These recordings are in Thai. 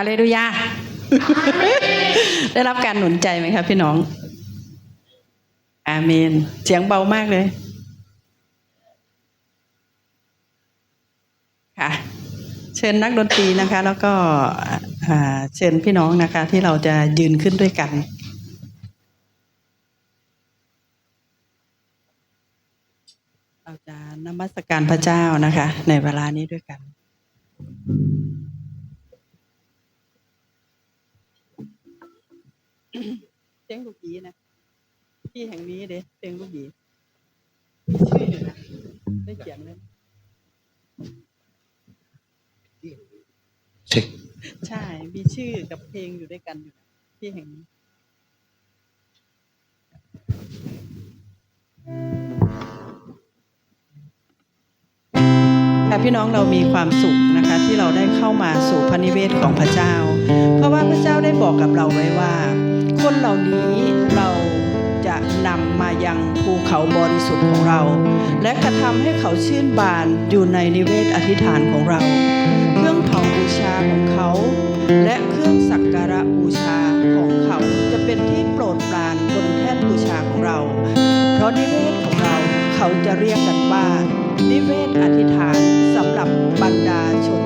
ฮาเลลูยา ได้รับการหนุนใจไหมครับพี่น้อง อาเมน เสียงเบามากเลย ค่ะ เชิญนักดนตรีนะคะ แล้วก็เชิญพี่น้องนะคะ ที่เราจะยืนขึ้นด้วยกันเราจะนมัสการพระเจ้านะคะ ในเวลานี้ด้วยกัน เสียงลูกหยีนะที่แห่งนี้เด้เสียงลูกหยีชื่ออยู่นะได้เขียนเลยเช็คใช่ มีชื่อกับเพลงอยู่ด้วยกันอยู่นะที่แห่งนี้ค่ะพี่น้องเรามีความสุขนะคะ ที่เราได้เข้ามาสู่พระนิเวศของพระเจ้า เพราะว่าพระเจ้าได้บอกกับเราไว้ว่า คนเหล่านี้เราจะนำมายังภูเขาบริสุทธิ์ของเรา และกระทำให้เขาชื่นบานอยู่ในนิเวศอธิษฐานของเรา เครื่องเผาบูชาของเขา และเครื่องสักการะบูชาของเขาจะเป็นที่โปรดปรานบนแท่นบูชาของเรา เพราะนิเวศของเราเขาจะเรียกกันว่านิเวศอธิษฐานสำหรับบรรดาชน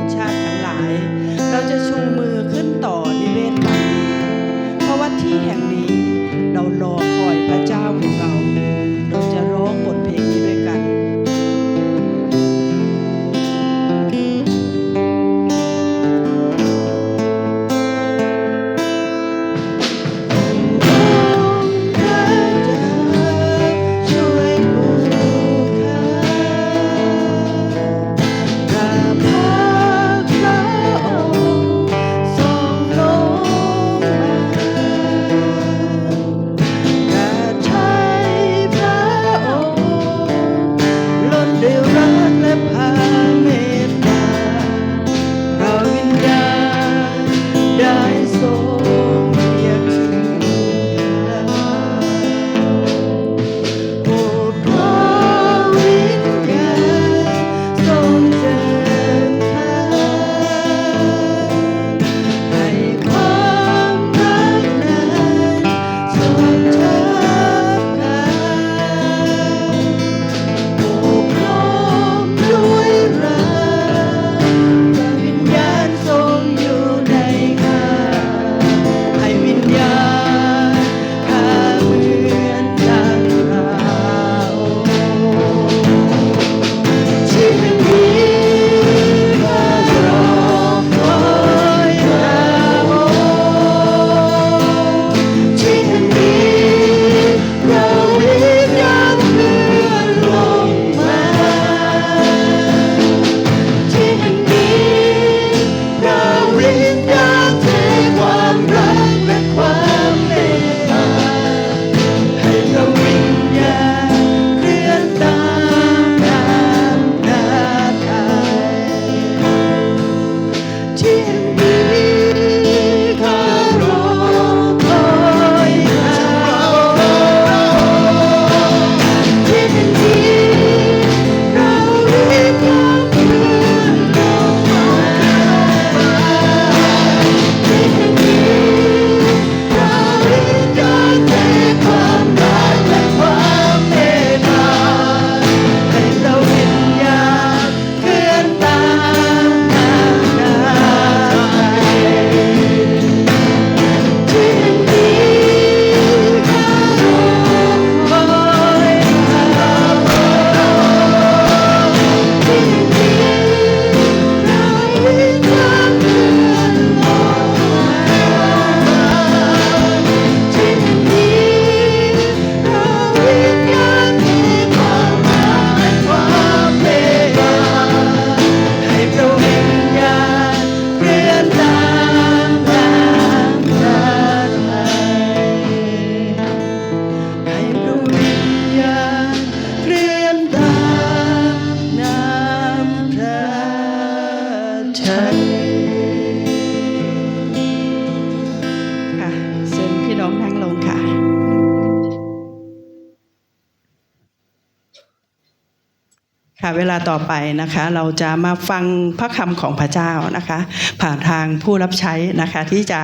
เวลาต่อไปนะคะเราจะมาฟังพระคำของพระเจ้านะคะ ผ่านทางผู้รับใช้นะคะที่จะ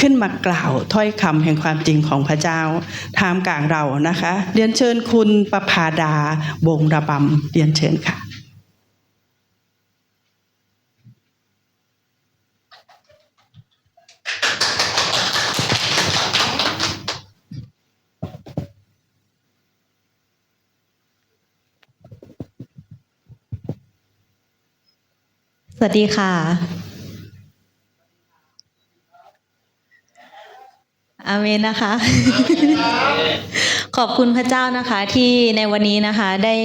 ขึ้นมากล่าวถ้อยคำแห่งความจริงของพระเจ้าท่ามกลางเรานะคะเรียนเชิญคุณประภาดาวงระบำเรียนเชิญค่ะ ส วัสดีค่ะ อาเมนนะคะ ขอบคุณพระเจ้านะคะที่ในวันนี้นะคะได้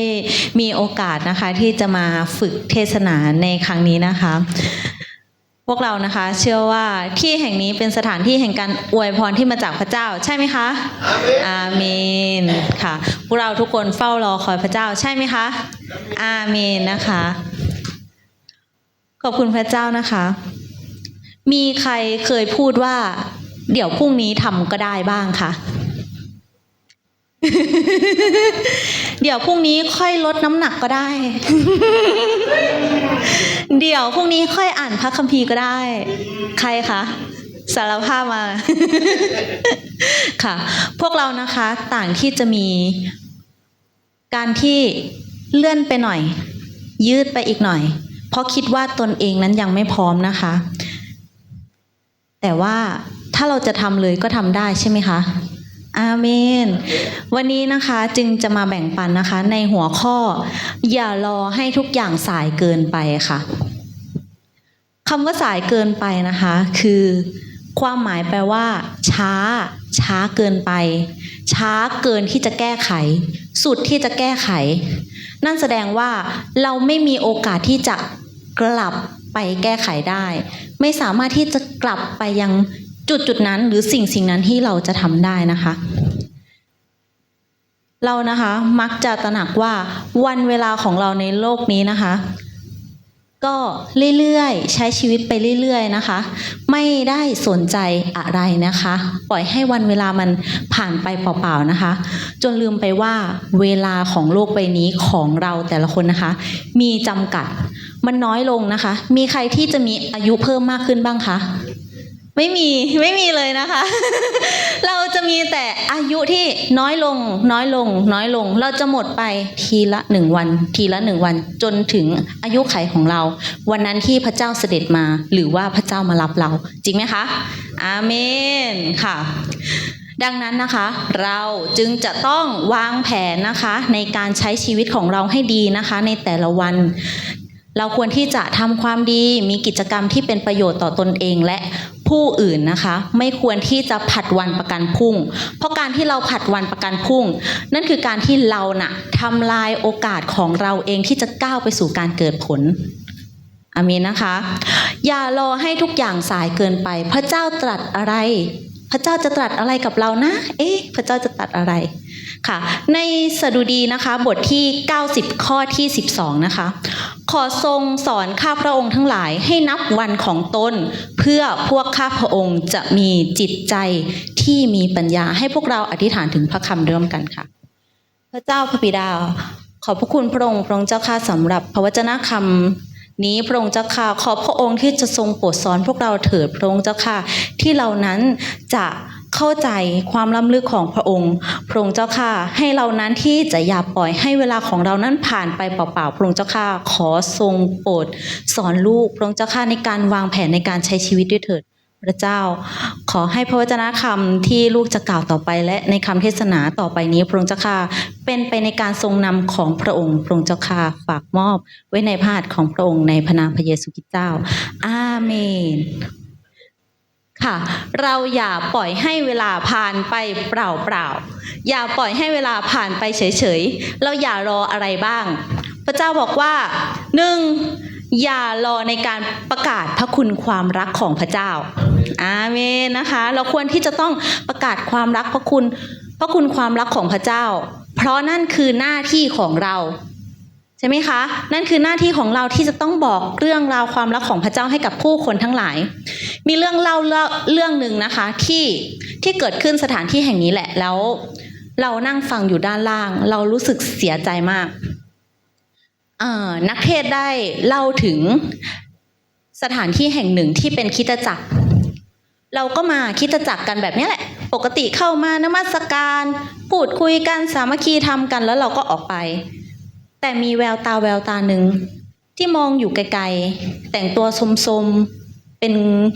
มีโอกาสนะคะที่จะมาฝึกเทศนาในครั้งนี้นะคะ พวกเรานะคะ เชื่อว่าที่แห่งนี้เป็นสถานที่แห่งการอวยพรที่มาจากพระเจ้า ใช่ไหมคะ อาเมนค่ะ พวกเราทุกคนเฝ้ารอคอยพระเจ้าใช่ไหมคะ อาเมนนะคะ ขอบคุณพระเจ้านะคะ มีใครเคยพูดว่า เดี๋ยวพรุ่งนี้ทำก็ได้บ้างคะเดี๋ยวพรุ่งนี้ค่อยลดน้ำหนักก็ได้ เดี๋ยวพรุ่งนี้ค่อยอ่านพระคัมภีร์ก็ได้ ใครคะสารภาพมา ค่ะ พวกเรานะคะต่างที่จะมี การที่เลื่อนไปหน่อย ยืดไปอีกหน่อย ราะคิดว่าตนเองนั้นยังไม่พร้อมนะคะ แต่ว่าถ้าเราจะทำเลยก็ทำได้ใช่ไหมคะอาเมน วันนี้นะคะจึงจะมาแบ่งปันนะคะ ในหัวข้อ อย่ารอให้ทุกอย่างสายเกินไปค่ะคำว่าสายเกินไปนะคะ คือความหมายแปลว่า ช้า ช้าเกินไป ช้าเกินที่จะแก้ไข สุดที่จะแก้ไข นั่นแสดงว่าเราไม่มีโอกาสที่จะ กลับไปแก้ไขได้ ไม่สามารถที่จะกลับไปยังจุดจุดนั้น หรือสิ่งสิ่งนั้นที่เราจะทำได้นะคะ เรานะคะมักจะตระหนักว่าวันเวลาของเราในโลกนี้นะคะ ก็เรื่อยๆใช้ชีวิตไปเรื่อยๆนะคะ ไม่ได้สนใจอะไรนะคะ ปล่อยให้วันเวลามันผ่านไปเปล่าๆนะคะ จนลืมไปว่าเวลาของโลกใบนี้ของเราแต่ละคนนะคะ มีจำกัด มันน้อยลงนะคะ มีใครที่จะมีอายุเพิ่มมากขึ้นบ้างคะไม่มีไม่มีเลยนะคะ เราจะมีแต่อายุที่น้อยลง น้อยลง น้อยลง เราจะหมดไปทีละหนึ่งวัน ทีละหนึ่งวัน จนถึงอายุไขของเรา วันนั้นที่พระเจ้าเสด็จมา หรือว่าพระเจ้ามารับเรา จริงไหมคะอาเมนค่ะ ดังนั้นนะคะ เราจึงจะต้องวางแผนนะคะ ในการใช้ชีวิตของเราให้ดีนะคะ ในแต่ละวัน เราควรที่จะทำความดีมีกิจกรรมที่เป็นประโยชน์ต่อตนเองและผู้อื่นนะคะ ไม่ควรที่จะผัดวันประกันพรุ่ง เพราะการที่เราผัดวันประกันพรุ่ง นั่นคือการที่เราน่ะทำลายโอกาสของเราเองที่จะก้าวไปสู่การเกิดผลอามีนนะคะ อย่ารอให้ทุกอย่างสายเกินไป พระเจ้าตรัสอะไร พระเจ้าจะตรัสอะไรกับเรานะ เอ๊ะ พระเจ้าจะตรัสอะไรค่ะ ในสดุดีนะคะบทที่ 90 ข้อที่ 12 นะคะ ขอทรงสอนข้าพระองค์ทั้งหลายให้นับวันของตน เพื่อพวกข้าพระองค์จะมีจิตใจที่มีปัญญาให้พวกเราอธิษฐานถึงพระคำร่วมกันค่ะ พระเจ้าพระบิดา ขอบพระคุณพระองค์พระองค์เจ้าข้าสำหรับพระวจนะคำนี้พระองค์เจ้าข้าขอพระองค์ที่จะทรงโปรดสอนพวกเราเถิดพระองค์เจ้าข้าที่เรานั้นจะ เข้าใจความล้ำลึกของพระองค์ พระองค์เจ้าข้าให้เรานั้นที่จะอย่าปล่อยให้เวลาของเรานั้นผ่านไปเปล่าๆ พระองค์เจ้าข้าขอทรงโปรดสอนลูก พระองค์เจ้าข้าในการวางแผนในการใช้ชีวิตด้วยเถิดพระเจ้า ขอให้พระวจนะคำที่ลูกจะกล่าวต่อไปและในคำเทศนาต่อไปนี้พระองค์เจ้าข้าเป็นไปในการทรงนำของพระองค์พระองค์เจ้าข้าฝากมอบไว้ในพระหัตถ์ของพระองค์ในพระนามพระเยซูคริสต์เจ้า อาเมน ค่ะ เราอย่าปล่อยให้เวลาผ่านไปเปล่าๆ อย่าปล่อยให้เวลาผ่านไปเฉยๆ เราอย่ารออะไรบ้าง พระเจ้าบอกว่าหนึ่งอย่ารอในการประกาศพระคุณความรักของพระเจ้า อาเมนนะคะ เราควรที่จะต้องประกาศความรักพระคุณ พระคุณความรักของพระเจ้า เพราะนั่นคือหน้าที่ของเรา ใช่ไหมคะ นั่นคือหน้าที่ของเราที่จะต้องบอกเรื่องราวความรักของพระเจ้าให้กับผู้คนทั้งหลาย มีเรื่องเล่าเรื่องหนึ่งนะคะที่ที่เกิดขึ้นสถานที่แห่งนี้แหละแล้ว เรานั่งฟังอยู่ด้านล่าง เรารู้สึกเสียใจมากนักเทศได้เล่าถึงสถานที่แห่งหนึ่งที่เป็นคริดจักร เราก็มาคริดจักรกันแบบนี้แหละ ปกติเข้ามานมัสการ พูดคุยกันสามัคคีทำกันแล้วเราก็ออกไป แต่มีแววตาแววตาหนึ่ง ที่มองอยู่ไกลๆ แต่งตัวสมๆ เป็น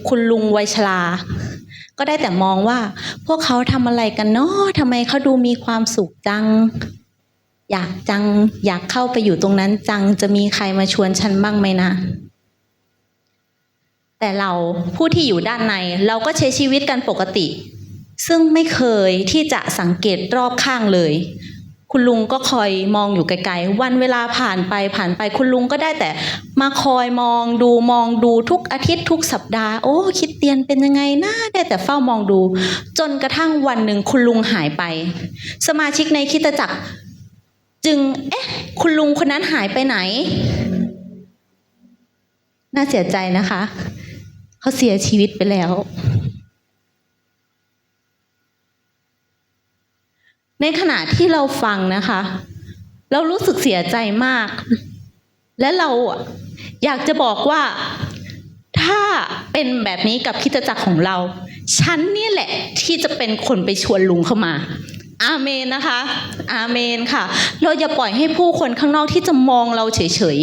คุณลุงวัยชรา ก็ได้แต่มองว่า พวกเขาทำอะไรกันเนาะทำไมเขาดูมีความสุขจัง อยากจัง อยากเข้าไปอยู่ตรงนั้นจัง จะมีใครมาชวนฉันบ้างไหมนะ แต่เราผู้ที่อยู่ด้านในเราก็ใช้ชีวิตกันปกติซึ่งไม่เคยที่จะสังเกตรอบข้างเลย คุณลุงก็คอยมองอยู่ไกลๆ วันเวลาผ่านไปผ่านไปคุณลุงก็ได้แต่ มาคอยมองดูมองดูทุกอาทิตย์ทุกสัปดาห์โอ้คิดเตียนเป็นยังไงนะได้แต่เฝ้ามองดู จนกระทั่งวันหนึ่งคุณลุงหายไป สมาชิกในคริดจักร จึง เอ๊ะ คุณลุงคนนั้นหายไปไหน น่าเสียใจนะคะ เขาเสียชีวิตไปแล้ว ในขณะที่เราฟังนะคะ เรารู้สึกเสียใจมาก และเราอยากจะบอกว่าถ้าเป็นแบบนี้กับคิดจักรของเรา ฉันนี่แหละที่จะเป็นคนไปชวนลุงเข้ามา อาเมนนะคะ อาเมนค่ะ เราอย่าปล่อยให้ผู้คนข้างนอกที่จะมองเราเฉย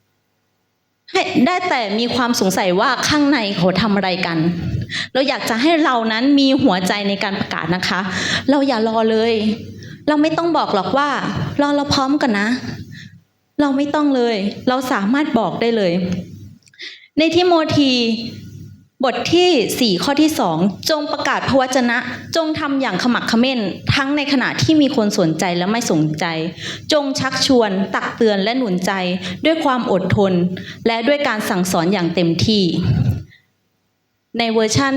ๆให้ได้แต่มีความสงสัยว่าข้างในเขาทำอะไรกัน เราอยากจะให้เรานั้นมีหัวใจในการประกาศนะคะ เราอย่ารอเลย เราไม่ต้องบอกหรอกว่ารอเราพร้อมกันนะ เราไม่ต้องเลย เราสามารถบอกได้เลย ในทิโมธีบทที่4ข้อที่2จงประกาศพระวจนะ จงทำอย่างขมักเขม้น ทั้งในขณะที่มีคนสนใจและไม่สนใจ จงชักชวน ตักเตือนและหนุนใจ ด้วยความอดทน และด้วยการสั่งสอนอย่างเต็มที่ ในเวอร์ชัน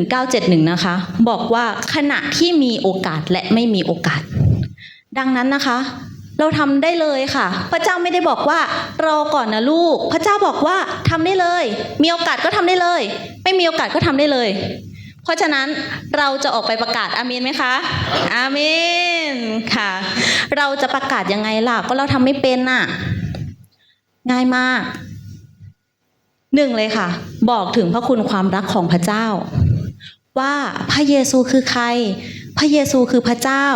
1971 นะคะ บอกว่าขณะที่มีโอกาสและไม่มีโอกาส ดังนั้นนะคะ เราทำได้เลยค่ะ พระเจ้าไม่ได้บอกว่ารอก่อนนะลูก พระเจ้าบอกว่าทำได้เลย มีโอกาสก็ทำได้เลย ไม่มีโอกาสก็ทำได้เลย เพราะฉะนั้นเราจะออกไปประกาศอาเมนไหมคะ อาเมนค่ะ เราจะประกาศยังไงล่ะ ก็เราทำไม่เป็นน่ะ ง่ายมาก หนึ่งเลยค่ะ บอกถึงพระคุณความรักของพระเจ้า ว่าพระเยซูคือใคร พระเยซูคือพระเจ้า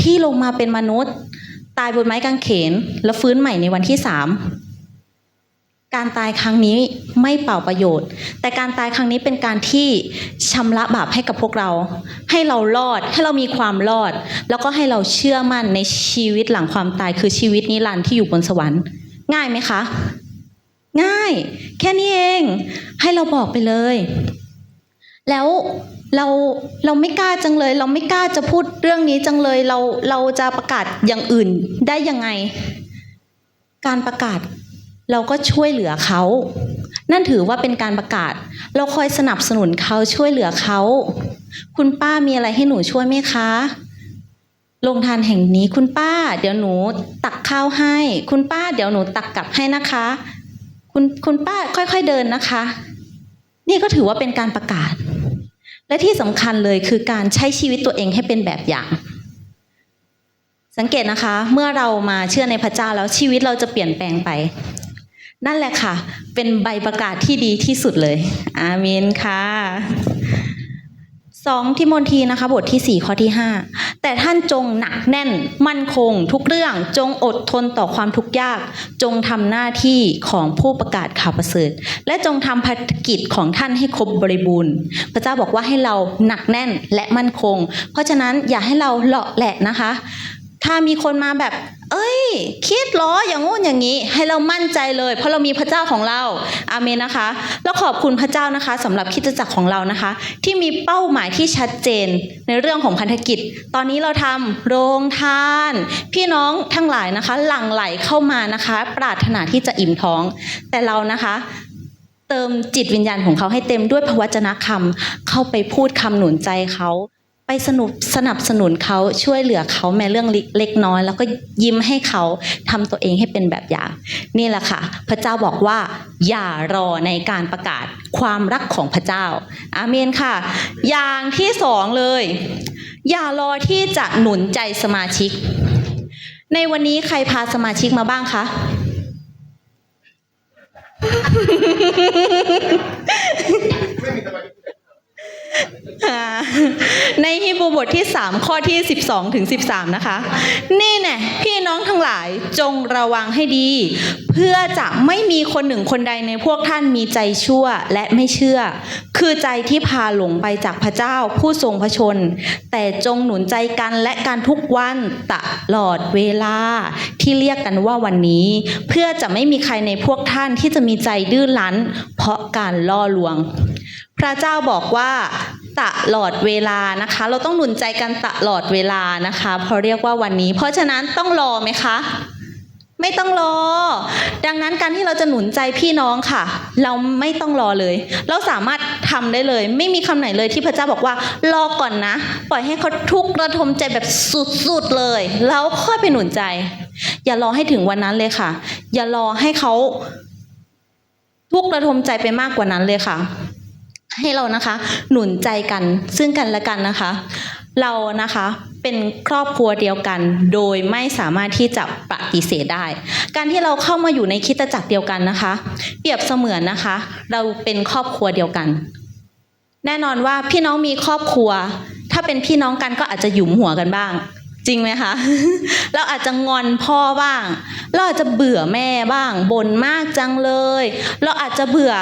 ที่ลงมาเป็นมนุษย์ ตายบนไม้กางเขน แล้วฟื้นใหม่ในวันที่สามการตายครั้งนี้ไม่เป่าประโยชน์ แต่การตายครั้งนี้เป็นการที่ชำระบาปให้กับพวกเรา ให้เรารอดให้เรามีความรอด แล้วก็ให้เราเชื่อมั่นในชีวิตหลังความตายคือชีวิตนิรันดร์ที่อยู่บนสวรรค์ ง่ายไหมคะ ง่าย แค่นี้เอง ให้เราบอกไปเลย แล้วเราเราไม่กล้าจังเลย เราไม่กล้าจะพูดเรื่องนี้จังเลย เราเราจะประกาศอย่างอื่นได้ยังไง การประกาศเราก็ช่วยเหลือเขา นั่นถือว่าเป็นการประกาศ เราคอยสนับสนุนเขาช่วยเหลือเขา คุณป้ามีอะไรให้หนูช่วยไหมคะ โรงทานแห่งนี้คุณป้า เดี๋ยวหนูตักข้าวให้ คุณป้าเดี๋ยวหนูตักกลับให้นะคะ คุณคุณป้าค่อยๆเดินนะคะ นี่ก็ถือว่าเป็นการประกาศ และที่สำคัญเลยคือการใช้ชีวิตตัวเองให้เป็นแบบอย่าง สังเกตนะคะ เมื่อเรามาเชื่อในพระเจ้าแล้วชีวิตเราจะเปลี่ยนแปลงไป นั่นแหละค่ะ เป็นใบประกาศที่ดีที่สุดเลย อาเมนค่ะ สองทิโมธีนะคะบทที่สี่ข้อที่ห้าแต่ท่านจงหนักแน่น มั่นคง ทุกเรื่องจงอดทนต่อความทุกข์ยาก จงทำหน้าที่ของผู้ประกาศข่าวประเสริฐ และจงทำภารกิจของท่านให้ครบบริบูรณ์ พระเจ้าบอกว่าให้เราหนักแน่นและมั่นคง เพราะฉะนั้นอย่าให้เราเลาะแหละนะคะ ถ้ามีคนมาแบบ เอ้ย คิดเหรออย่างงู้นอย่างนี้ ให้เรามั่นใจเลย เพราะเรามีพระเจ้าของเรา อาเมนนะคะ แล้วขอบคุณพระเจ้านะคะสำหรับคิดจักรของเรานะคะ ที่มีเป้าหมายที่ชัดเจนในเรื่องของพันธกิจ ตอนนี้เราทำโรงทาน พี่น้องทั้งหลายนะคะ หลั่งไหลเข้ามานะคะ ปรารถนาที่จะอิ่มท้อง แต่เรานะคะเติมจิตวิญญาณของเขาให้เต็มด้วยพระวจนะคำเข้าไปพูดคำหนุนใจเขา ไปสนุบสนับสนุนเขาช่วยเหลือเขาแม้เรื่องเล็กน้อย แล้วก็ยิ้มให้เขาทำตัวเองให้เป็นแบบอย่าง นี่แหละค่ะ พระเจ้าบอกว่า อย่ารอในการประกาศความรักของพระเจ้า อาเมนค่ะ อย่างที่สองเลย อย่ารอที่จะหนุนใจสมาชิก ในวันนี้ใครพาสมาชิกมาบ้างคะอ่า ในฮีบรูบทที่ 3 ข้อที่ 12 ถึง 13 นะคะ นี่แน่พี่น้องทั้งหลายจงระวังให้ดี เพื่อจะไม่มีคนหนึ่งคนใดในพวกท่านมีใจชั่วและไม่เชื่อ คือใจที่พาหลงไปจากพระเจ้าผู้ทรงพระชน แต่จงหนุนใจกันและการทุกวันตลอดเวลาที่เรียกกันว่าวันนี้ เพื่อจะไม่มีใครในพวกท่านที่จะมีใจดื้อรั้น เพราะการล่อลวงพระเจ้าบอกว่าตลอดเวลานะคะ เราต้องหนุนใจกันตลอดเวลานะคะเพราะเรียกว่าวันนี้ เพราะฉะนั้นต้องรอไหมคะ ไม่ต้องรอ ดังนั้นการที่เราจะหนุนใจพี่น้องค่ะ เราไม่ต้องรอเลย เราสามารถทำได้เลย ไม่มีคำไหนเลยที่พระเจ้าบอกว่า รอก่อนนะ ปล่อยให้เขาทุกข์ระทมใจแบบสุดๆเลย แล้วค่อยไปหนุนใจ อย่ารอให้ถึงวันนั้นเลยค่ะ อย่ารอให้เขาทุกข์ระทมใจไปมากกว่านั้นเลยค่ะ ให้เรานะคะ หนุนใจกันซึ่งกันและกันนะคะ เรานะคะเป็นครอบครัวเดียวกัน โดยไม่สามารถที่จะปฏิเสธได้ การที่เราเข้ามาอยู่ในคิดตจักรเดียวกันนะคะ เปรียบเสมือนนะคะ เราเป็นครอบครัวเดียวกัน แน่นอนว่าพี่น้องมีครอบครัว ถ้าเป็นพี่น้องกันก็อาจจะหยุมหัวกันบ้าง จริงไหมคะ เราอาจจะงอนพ่อบ้าง เราอาจจะเบื่อแม่บ้างบ่นมากจังเลย เราอาจจะเบื่อ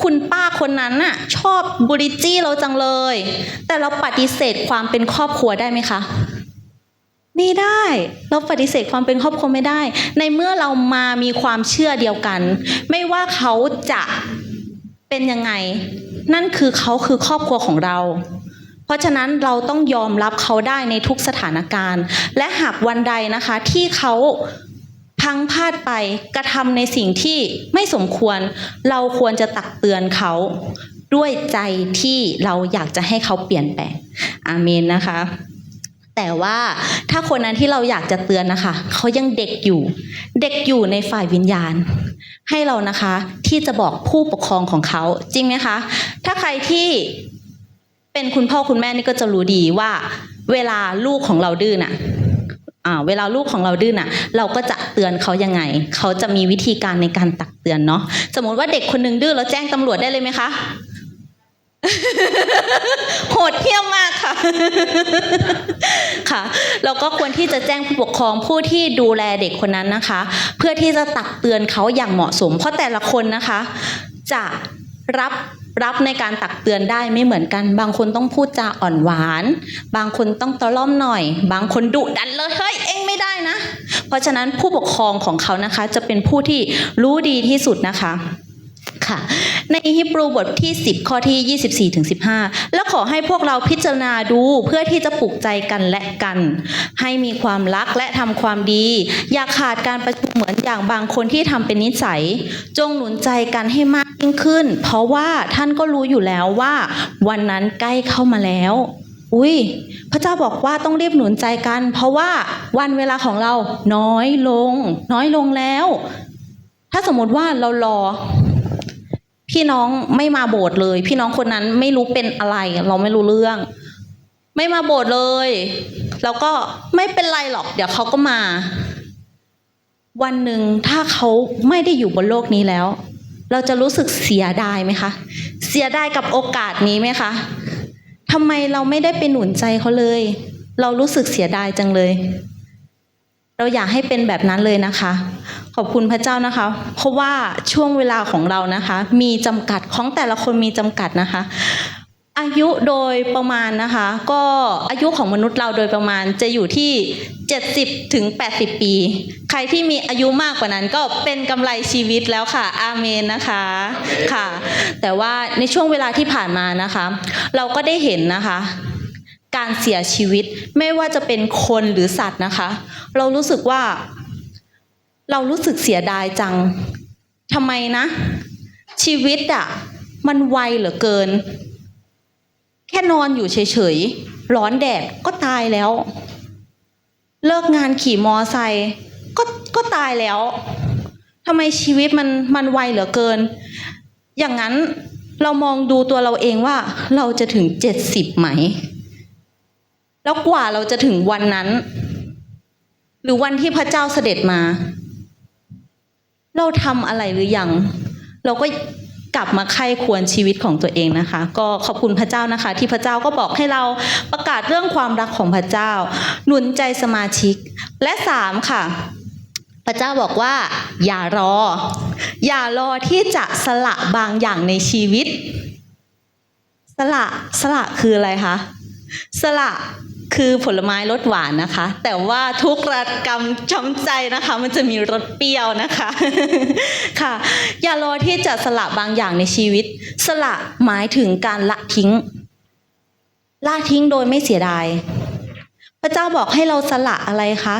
คุณป้าคนนั้นน่ะชอบบุริจี้เราจังเลย แต่เราปฏิเสธความเป็นครอบครัวได้ไหมคะ ไม่ได้ เราปฏิเสธความเป็นครอบครัวไม่ได้ ในเมื่อเรามามีความเชื่อเดียวกัน ไม่ว่าเขาจะเป็นยังไง นั่นคือเขาคือครอบครัวของเรา เพราะฉะนั้นเราต้องยอมรับเขาได้ในทุกสถานการณ์ และหากวันใดนะคะที่เขาพังพลาดไปกระทำในสิ่งที่ไม่สมควร เราควรจะตักเตือนเขาด้วยใจที่เราอยากจะให้เขาเปลี่ยนแปลงอาเมนนะคะ แต่ว่าถ้าคนนั้นที่เราอยากจะเตือนนะคะ เขายังเด็กอยู่ เด็กอยู่ในฝ่ายวิญญาณ ให้เรานะคะที่จะบอกผู้ปกครองของเขาจริงไหมคะ ถ้าใครที่ เป็นคุณพ่อคุณแม่นี่ก็จะรู้ดีว่า เวลาลูกของเราดื้อน่ะเวลาลูกของเราดื้อน่ะ เราก็จะเตือนเขายังไง เขาจะมีวิธีการในการตักเตือนเนาะสมมติว่าเด็กคนหนึงดื้อแล้วแจ้งตำรวจได้เลยไหมคะโหดเหี้ยมมากค่ะ ค่ะ เราก็ควรที่จะแจ้งผู้ปกครองผู้ที่ดูแลเด็กคนนั้นนะคะ เพื่อที่จะตักเตือนเขาอย่างเหมาะสม เพราะแต่ละคนนะคะ จะรับ รับในการตักเตือนได้ไม่เหมือนกัน บางคนต้องพูดจาอ่อนหวาน บางคนต้องตะล่อมหน่อย บางคนดุดันเลยเฮ้ยเองไม่ได้นะ เพราะฉะนั้นผู้ปกครองของเขานะคะ จะเป็นผู้ที่รู้ดีที่สุดนะคะ ค่ะ ในฮิบรูบทที่ 10 ข้อที่ 24ถึง15 แล้วขอให้พวกเราพิจารณาดูเพื่อที่จะปลุกใจกันและกัน ให้มีความรักและทำความดี อย่าขาดการประชุมเหมือนอย่างบางคนที่ทำเป็นนิสัย จงหนุนใจกันให้มากยิ่งขึ้น เพราะว่าท่านก็รู้อยู่แล้วว่า วันนั้นใกล้เข้ามาแล้วอุ้ยพระเจ้าบอกว่าต้องรีบหนุนใจกัน เพราะว่าวันเวลาของเราน้อยลง น้อยลงแล้ว ถ้าสมมติว่าเรารอ พี่น้องไม่มาโบสถ์เลย พี่น้องคนนั้นไม่รู้เป็นอะไร เราไม่รู้เรื่อง ไม่มาโบสถ์เลย แล้วก็ไม่เป็นไรหรอก เดี๋ยวเขาก็มา วันหนึ่งถ้าเขาไม่ได้อยู่บนโลกนี้แล้ว เราจะรู้สึกเสียดายไหมคะ เสียดายกับโอกาสนี้ไหมคะทำไมเราไม่ได้ไปหนุนใจเขาเลย เรารู้สึกเสียดายจังเลย เราอยากให้เป็นแบบนั้นเลยนะคะ ขอบคุณพระเจ้านะคะ เพราะว่าช่วงเวลาของเรานะคะ มีจำกัดของแต่ละคนมีจำกัดนะคะ อายุโดยประมาณนะคะ ก็อายุของมนุษย์เราโดยประมาณจะอยู่ที่ 70ถึง80 ปี ใครที่มีอายุมากกว่านั้นก็เป็นกำไรชีวิตแล้วค่ะ อาเมนนะคะค่ะ แต่ว่าในช่วงเวลาที่ผ่านมานะคะ เราก็ได้เห็นนะคะการเสียชีวิตไม่ว่าจะเป็นคนหรือสัตว์นะคะ เรารู้สึกว่า เรารู้สึกเสียดายจังทำไมนะ ชีวิตอะมันไวเหลือเกิน แค่นอนอยู่เฉยๆ ร้อนแดดก็ตายแล้ว เลิกงานขี่มอไซค์ก็ก็ตายแล้วทำไมชีวิตมันมันไวเหลือเกิน อย่างนั้นเรามองดูตัวเราเองว่าเราจะถึงเจ็ดสิบไหม แล้วกว่าเราจะถึงวันนั้น หรือวันที่พระเจ้าเสด็จมา เราทำอะไรหรือยัง เราก็กลับมาไข้ควรชีวิตของตัวเองนะคะ ก็ขอบคุณพระเจ้านะคะ ที่พระเจ้าก็บอกให้เราประกาศเรื่องความรักของพระเจ้า หนุนใจสมาชิก และสามค่ะ พระเจ้าบอกว่า อย่ารอ อย่ารอที่จะสละบางอย่างในชีวิต สละสละคืออะไรคะสละ คือผลไม้รสหวานนะคะ แต่ว่าทุกรกรรมช้ำใจนะคะ มันจะมีรสเปรี้ยวนะคะค่ะ อย่ารอที่จะสละบางอย่างในชีวิต สละหมายถึงการละทิ้งละทิ้งโดยไม่เสียดาย พระเจ้าบอกให้เราสละอะไรคะ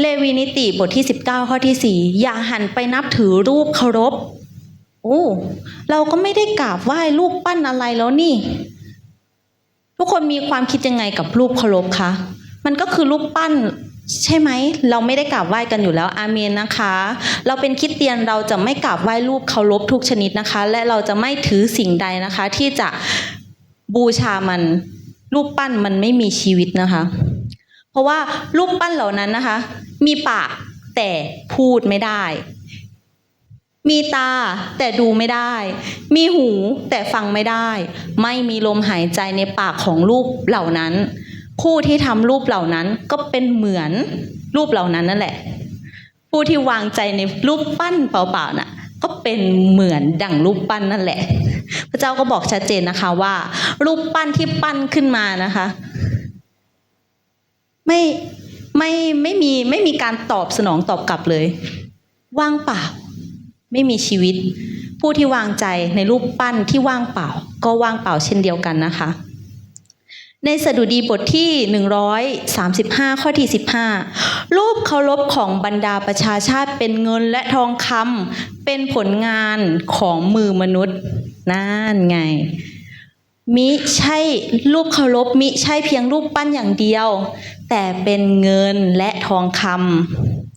เลวีนิติบทที่ 19 ข้อที่ 4 อย่าหันไปนับถือรูปเคารพโอ้เราก็ไม่ได้กราบไหว้รูปปั้นอะไรแล้วนี่ ทุกคนมีความคิดยังไงกับรูปเคารพคะ มันก็คือรูปปั้นใช่ไหม เราไม่ได้กราบไหว้กันอยู่แล้วอาเมนนะคะ เราเป็นคริดเตียนเราจะไม่กราบไหว้รูปเคารพทุกชนิดนะคะ และเราจะไม่ถือสิ่งใดนะคะ ที่จะบูชามัน รูปปั้นมันไม่มีชีวิตนะคะ เพราะว่ารูปปั้นเหล่านั้นนะคะ มีปากแต่พูดไม่ได้ มีตาแต่ดูไม่ได้ มีหูแต่ฟังไม่ได้ ไม่มีลมหายใจในปากของรูปเหล่านั้น ผู้ที่ทำรูปเหล่านั้นก็เป็นเหมือนรูปเหล่านั้นนั่นแหละ ผู้ที่วางใจในรูปปั้นเปล่าๆน่ะ ก็เป็นเหมือนดั่งรูปปั้นนั่นแหละ พระเจ้าก็บอกชัดเจนนะคะว่า รูปปั้นที่ปั้นขึ้นมานะคะ ไม่ไม่ไม่มีไม่มีการตอบสนองตอบกลับเลย ว่างเปล่า ไม่มีชีวิต ผู้ที่วางใจในรูปปั้นที่ว่างเปล่า ก็ว่างเปล่าเช่นเดียวกันนะคะ ในสดุดีบทที่ 135 ข้อที่ 15 รูปเคารพของบรรดาประชาชาติเป็นเงินและทองคำเป็นผลงานของมือมนุษย์นั่นไงมิใช่รูปเคารพมิใช่เพียงรูปปั้นอย่างเดียว แต่เป็นเงินและทองคำ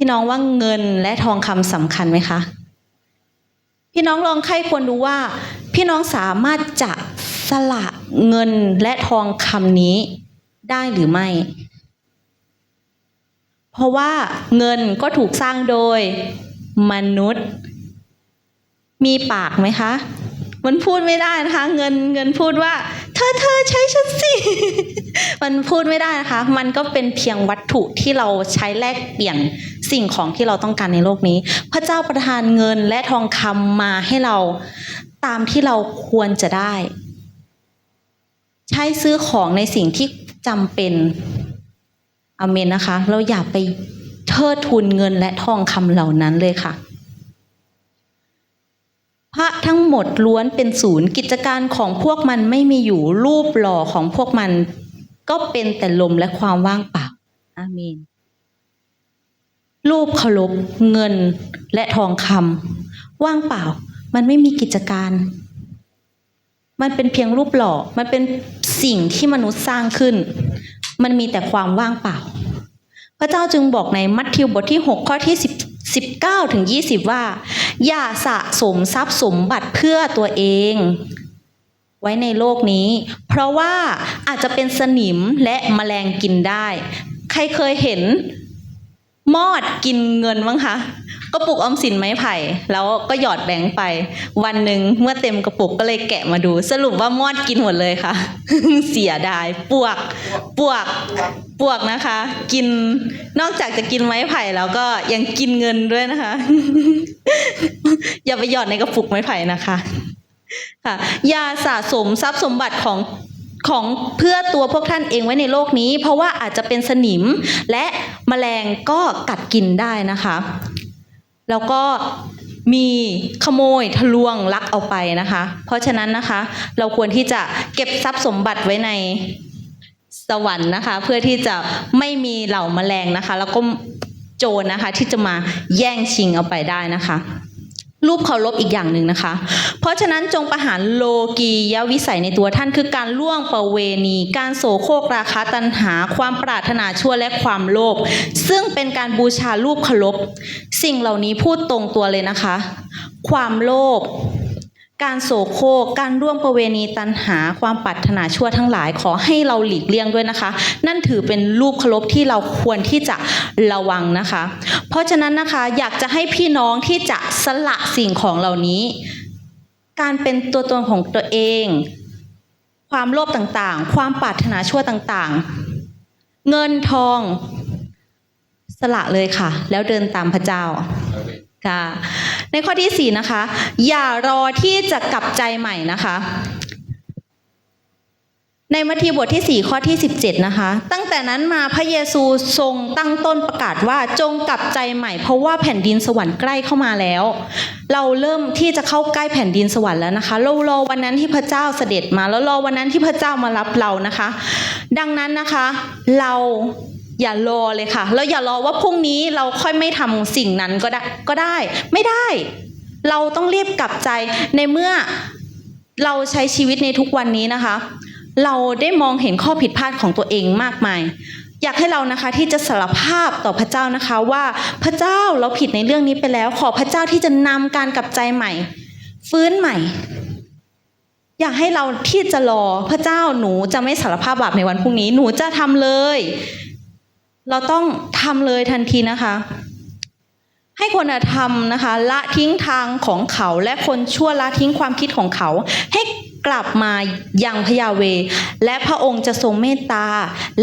พี่น้องว่าเงินและทองคำสำคัญไหมคะ พี่น้องลองใครควรดูว่า พี่น้องสามารถจะสละเงินและทองคำนี้ได้หรือไม่ เพราะว่าเงินก็ถูกสร้างโดยมนุษย์ มีปากไหมคะ มันพูดไม่ได้นะคะ เงินเงินพูดว่า อเธอใช้ฉันสิ มันพูดไม่ได้นะคะ มันก็เป็นเพียงวัตถุที่เราใช้แลกเปลี่ยนสิ่งของที่เราต้องการในโลกนี้ พระเจ้าประทานเงินและทองคำมาให้เราตามที่เราควรจะได้ ใช้ซื้อของในสิ่งที่จำเป็นอเมนนะคะ เราอย่าไปเทิดทุนเงินและทองคำเหล่านั้นเลยค่ะ พระทั้งหมดล้วนเป็นศูนย์กิจการของพวกมันไม่มีอยู่รูปหล่อของพวกมัน ก็เป็นแต่ลมและความว่างเปล่าอาเมน รูปเคารพเงินและทองคำว่างเปล่า มันไม่มีกิจการ มันเป็นเพียงรูปหล่อ มันเป็นสิ่งที่มนุษย์สร้างขึ้น มันมีแต่ความว่างเปล่า พระเจ้าจึงบอกในมัทธิวบทที่ 6 ข้อที่10 19ถึง20 ว่า อย่าสะสมทรัพย์สมบัติเพื่อตัวเอง ไว้ในโลกนี้ เพราะว่าอาจจะเป็นสนิมและแมลงกินได้ ใครเคยเห็น มอดกินเงินบ้างคะกระปุกออมสินไม้ไผ่ แล้วก็หยอดแบงค์ไป วันหนึ่งเมื่อเต็มกระปุกก็เลยแกะมาดู สรุปว่ามอดกินหมดเลยค่ะ เสียดายปวกปวก ปวกนะคะ กินนอกจากจะกินไม้ไผ่แล้วก็ยังกินเงินด้วยนะคะ อย่าไปหยอดในกระปุกไม้ไผ่นะคะ ค่ะยาสะสมทรัพย์สมบัติของของเพื่อตัวพวกท่านเองไว้ในโลกนี้ เพราะว่าอาจจะเป็นสนิมและแมลงก็กัดกินได้นะคะ แล้วก็มีขโมยทะลวงลักเอาไปนะคะ เพราะฉะนั้นนะคะ เราควรที่จะเก็บทรัพย์สมบัติไว้ใน สวรรค์นะคะ เพื่อที่จะไม่มีเหล่าแมลงนะคะ แล้วก็โจรนะคะ ที่จะมาแย่งชิงเอาไปได้นะคะรูปเคารพอีกอย่างหนึ่งนะคะ เพราะฉะนั้นจงประหารโลกียวิสัยในตัวท่านคือการล่วงประเวณี การโสโครกราคะตัณหา ความปรารถนาชั่วและความโลภ ซึ่งเป็นการบูชารูปเคารพ สิ่งเหล่านี้พูดตรงตัวเลยนะคะ ความโลภ การโสโครกการร่วมประเวณีตันหาความปรารถนาชั่วทั้งหลายขอให้เราหลีกเลี่ยงด้วยนะคะ นั่นถือเป็นรูปเคารพที่เราควรที่จะระวังนะคะ เพราะฉะนั้นนะคะอยากจะให้พี่น้องที่จะสละสิ่งของเหล่านี้ การเป็นตัวตนของตัวเอง ความโลภต่างๆ ความปรารถนาชั่วต่างๆ เงินทอง สละเลยค่ะ แล้วเดินตามพระเจ้า ค่ะในข้อที่ 4 นะคะ อย่ารอที่จะกลับใจใหม่นะคะ ในมัทธิวบทที่ 4 ข้อที่ 17 นะคะ ตั้งแต่นั้นมาพระเยซูทรงตั้งต้นประกาศว่าจงกลับใจใหม่ เพราะว่าแผ่นดินสวรรค์ใกล้เข้ามาแล้ว เราเริ่มที่จะเข้าใกล้แผ่นดินสวรรค์แล้วนะคะ เรารอวันนั้นที่พระเจ้าเสด็จมา แล้วรอวันนั้นที่พระเจ้ามารับเรานะคะ ดังนั้นนะคะ เรา อย่ารอเลยค่ะ แล้วอย่ารอว่าพรุ่งนี้เราค่อยไม่ทำสิ่งนั้นก็ได้ก็ได้ ไม่ได้ เราต้องรีบกลับใจในเมื่อเราใช้ชีวิตในทุกวันนี้นะคะ เราได้มองเห็นข้อผิดพลาดของตัวเองมากมาย อยากให้เรานะคะที่จะสารภาพต่อพระเจ้านะคะว่าพระเจ้าเราผิดในเรื่องนี้ไปแล้ว ขอพระเจ้าที่จะนำการกลับใจใหม่ ฟื้นใหม่ อยากให้เราที่จะรอพระเจ้าหนูจะไม่สารภาพบาปในวันพรุ่งนี้หนูจะทำเลย เราต้องทำเลยทันทีนะคะ ให้คนธรรมนะคะ ละทิ้งทางของเขาและคนชั่วละทิ้งความคิดของเขา ให้กลับมายังพยาเว และพระองค์จะทรงเมตตา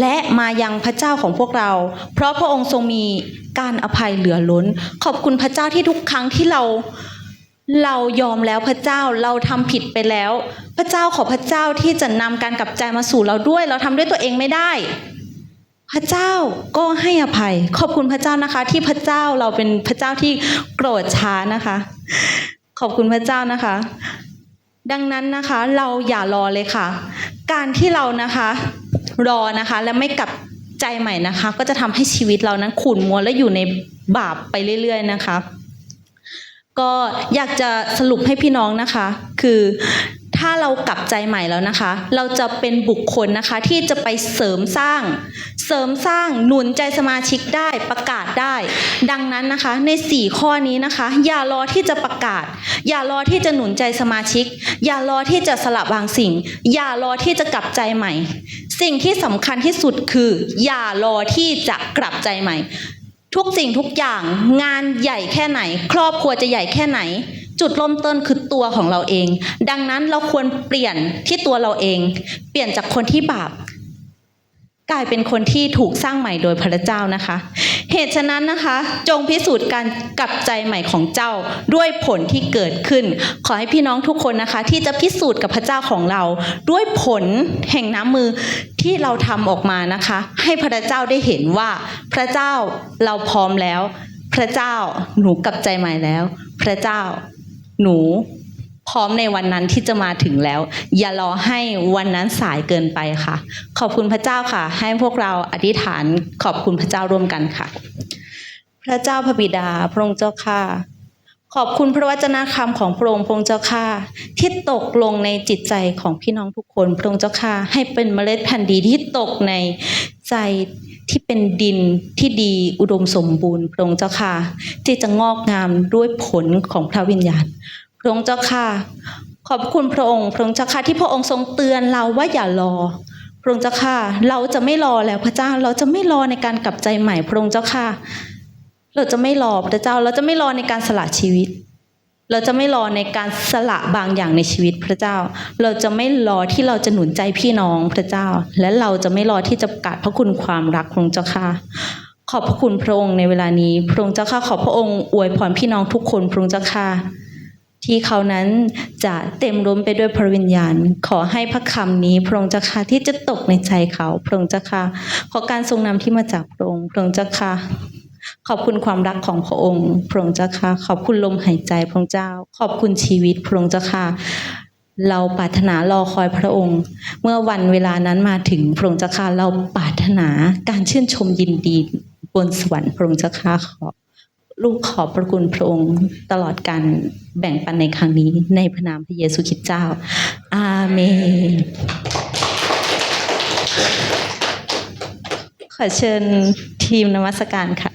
และมายังพระเจ้าของพวกเรา เพราะพระองค์ทรงมีการอภัยเหลือล้น ขอบคุณพระเจ้าที่ทุกครั้งที่เราเรายอมแล้วพระเจ้าเราทำผิดไปแล้ว พระเจ้าขอพระเจ้าที่จะนำการกลับใจมาสู่เราด้วย เราทำด้วยตัวเองไม่ได้ พระเจ้าก็ให้อภัย ขอบคุณพระเจ้านะคะ ที่พระเจ้าเราเป็นพระเจ้าที่โกรธช้านะคะ ขอบคุณพระเจ้านะคะ ดังนั้นนะคะเราอย่ารอเลยค่ะ การที่เรานะคะรอนะคะและไม่กลับใจใหม่นะคะ ก็จะทำให้ชีวิตเรานั้นขุ่นมัวและอยู่ในบาปไปเรื่อย ๆนะคะ ก็อยากจะสรุปให้พี่น้องนะคะ คือ เรากลับใจใหม่แล้วนะคะ เราจะเป็นบุคคลนะคะที่จะไปเสริมสร้าง เสริมสร้างหนุนใจสมาชิกได้ประกาศได้ ดังนั้นนะคะใน 4 ข้อนี้นะคะ อย่ารอที่จะประกาศ อย่ารอที่จะหนุนใจสมาชิก อย่ารอที่จะสละบางสิ่ง อย่ารอที่จะกลับใจใหม่ สิ่งที่สำคัญที่สุดคือ อย่ารอที่จะกลับใจใหม่ ทุกสิ่งทุกอย่างงานใหญ่แค่ไหน ครอบครัวจะใหญ่แค่ไหน จุดเริ่มต้นคือตัวของเราเอง ดังนั้นเราควรเปลี่ยนที่ตัวเราเอง เปลี่ยนจากคนที่บาปกลายเป็นคนที่ถูกสร้างใหม่โดยพระเจ้านะคะ เหตุฉะนั้นนะคะ จงพิสูจน์การกลับใจใหม่ของเจ้าด้วยผลที่เกิดขึ้น ขอให้พี่น้องทุกคนนะคะ ที่จะพิสูจน์กับพระเจ้าของเรา ด้วยผลแห่งน้ำมือที่เราทำออกมานะคะ ให้พระเจ้าได้เห็นว่าพระเจ้าเราพร้อมแล้ว พระเจ้าหนูกลับใจใหม่แล้ว พระเจ้า หนูพร้อมในวันนั้นที่จะมาถึงแล้ว อย่ารอให้วันนั้นสายเกินไปค่ะ ขอบคุณพระเจ้าค่ะ ให้พวกเราอธิษฐานขอบคุณพระเจ้าร่วมกันค่ะ พระเจ้าพระบิดาพระองค์เจ้าค่ะ ขอบคุณพระวจนะคำของพระองค์พระองค์เจ้าค่ะ ที่ตกลงในจิตใจของพี่น้องทุกคนพระองค์เจ้าค่ะ ให้เป็นเมล็ดพันธุ์ดีที่ตกในใจ ที่เป็นดินที่ดีอุดมสมบูรณ์พระองค์เจ้าค่ะ ที่จะงอกงามด้วยผลของพระวิญญาณพระองค์เจ้าค่ะ ขอบคุณพระองค์ พระองค์เจ้าค่ะที่พระองค์ทรงเตือนเราว่าอย่ารอพระองค์เจ้าค่ะ เราจะไม่รอแล้วพระเจ้าเราจะไม่รอในการกลับใจใหม่พระองค์เจ้าค่ะ เราจะไม่รอพระเจ้าเราจะไม่รอในการสละชีวิต เราจะไม่รอในการสละบางอย่างในชีวิตพระเจ้า เราจะไม่รอที่เราจะหนุนใจพี่น้องพระเจ้า และเราจะไม่รอที่จะประกาศพระคุณความรักพระองค์เจ้าค่ะขอบพระคุณพระองค์ในเวลานี้พระองค์เจ้าค่ะขอบพระองค์อวยพรพี่น้องทุกคนพระองค์เจ้าค่ะที่เขานั้นจะเต็มล้นไปด้วยพระวิญญาณ ขอให้พระคำนี้พระองค์เจ้าค่ะที่จะตกในใจเขาพระองค์เจ้าค่ะขอการทรงนำที่มาจากพระองค์พระองค์เจ้าค่ะ ขอบคุณความรักของพระองค์ พระองค์เจ้าค่ะ ขอบคุณลมหายใจพระองค์เจ้า ขอบคุณชีวิตพระองค์เจ้าค่ะ เราปรารถนารอคอยพระองค์ เมื่อวันเวลานั้นมาถึงพระองค์เจ้าค่ะเราปรารถนาการชื่นชมยินดีบนสวรรค์พระองค์เจ้าค่ะขอลูกขอบพระคุณพระองค์ตลอดการแบ่งปันในครั้งนี้ ในพระนามพระเยซูคริสต์เจ้า อาเมน ขอเชิญทีมนมัสการค่ะ